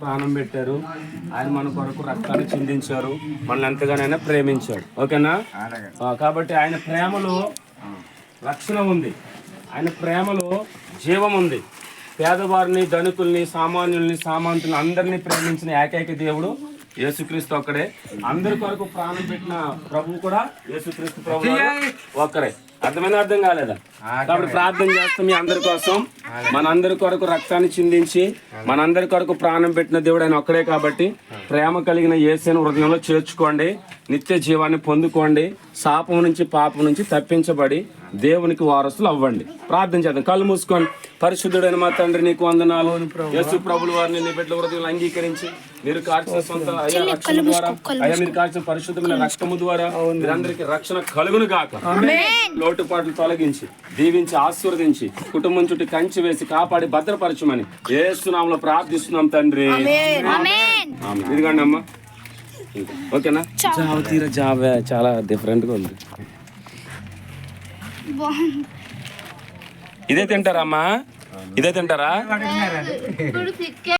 ప్రాణం పెట్టారు. ఆయన మన కొరకు రక్తాన్ని చిందించారు. మనల్ని ఎంతగానైనా ప్రేమించాడు. ఓకేనా? కాబట్టి ఆయన ప్రేమలో రక్షణ ఉంది. ఆయన ప్రేమలో జీవం ఉంది. పేదవారిని ధనికుల్ని సామాన్యుల్ని సామంతుల్ని అందరినీ ప్రేమించిన ఏకైక దేవుడు యేసుక్రీస్తు ఒక్కడే. అందరి కొరకు ప్రాణం పెట్టిన ప్రభువు కూడా యేసుక్రీస్తు ప్రభు వారు ఒక్కరే. అర్థమైన అర్థం కాలేదా? కాబట్టి ప్రార్థన చేస్తాం మీ అందరి కోసం. మనందరి కొరకు రక్తాన్ని చిందించి మనందరి కొరకు ప్రాణం పెట్టిన దేవుడు ఆయన ఒక్కడే కాబట్టి ప్రేమ కలిగిన ఏసైన హృదయంలో చేర్చుకోండి నిత్య జీవాన్ని పొందుకోండి శాపం నుంచి పాపం నుంచి తప్పించబడి దేవునికి వారసులు అవ్వండి. ప్రార్థన చేద్దాం. కళ్ళు మూసుకొని పరిశుద్ధుడైన మా తండ్రి నీకు వందనాలు. యేసు ప్రభుల వారిని నీ బిడ్డల హృదయంలో అంగీకరించి మీరు కాల్చిన సొంత అయ్యా రక్షణ ద్వారా అయ్యా మీరు కాల్చిన పరిశుద్ధమైన రక్తము ద్వారా మీరందరికీ రక్షణ కలుగును గాక. లోటుపాట్లు తొలగించి దీవించి ఆశీర్వదించి కుటుంబం చుట్టూ కంచి వేసి కాపాడి భద్రపరచమని ఏసునామలో ప్రార్థిస్తున్నాం తండ్రి. ఆమేన్. ఇదిగోండి అమ్మా. ఓకేనా? జావ తీర జావ. చాలా డిఫరెంట్గా ఉంది. ఇదే తింటారమ్మా? ఇదే తింటారా?